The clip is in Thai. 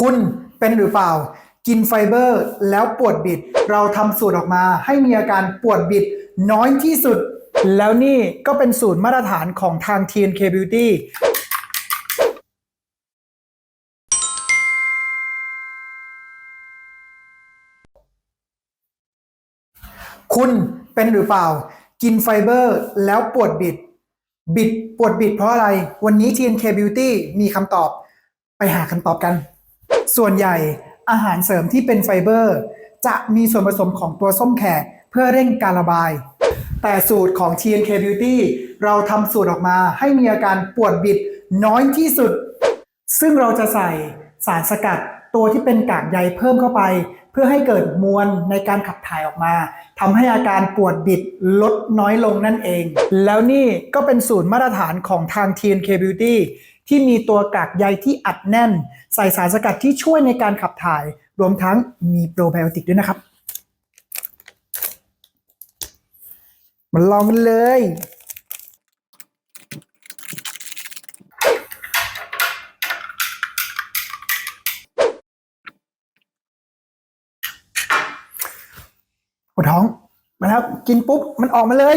คุณเป็นหรือเปล่า กินไฟเบอร์แล้วปวดบิด เราทำสูตรออกมาให้มีอาการปวดบิดน้อยที่สุด แล้วนี่ก็เป็นสูตรมาตรฐานของทาง TNK Beauty คุณเป็นหรือเปล่า กินไฟเบอร์แล้วปวดบิด บิดปวดบิดเพราะอะไร วันนี้ TNK Beauty มีคำตอบไปหาคำตอบกัน ส่วนใหญ่อาหารเสริมที่เป็นไฟเบอร์ จะมีส่วนผสมของตัวส้มแขกเพื่อเร่งการระบาย แต่สูตรของ TNK Beauty เราทำสูตรออกมาให้มีอาการปวดบิดน้อยที่สุด ซึ่งเราจะใส่สารสกัด ตัวที่เป็นกากใยเพิ่มเข้าไป เพื่อให้เกิดมวลในการขับถ่ายออกมาทำให้อาการปวดบิดลดน้อยลงนั่นเอง แล้วนี่ก็เป็นสูตรมาตรฐานของทาง TNK Beauty ที่มีตัวกากใยที่อัดแน่น ใส่สารสกัดที่ช่วยในการขับถ่าย รวมทั้งมีโปรไบโอติกด้วยนะครับมาลองกันเลย ปวดท้องมาแล้วกินปุ๊บมันออกมาเลย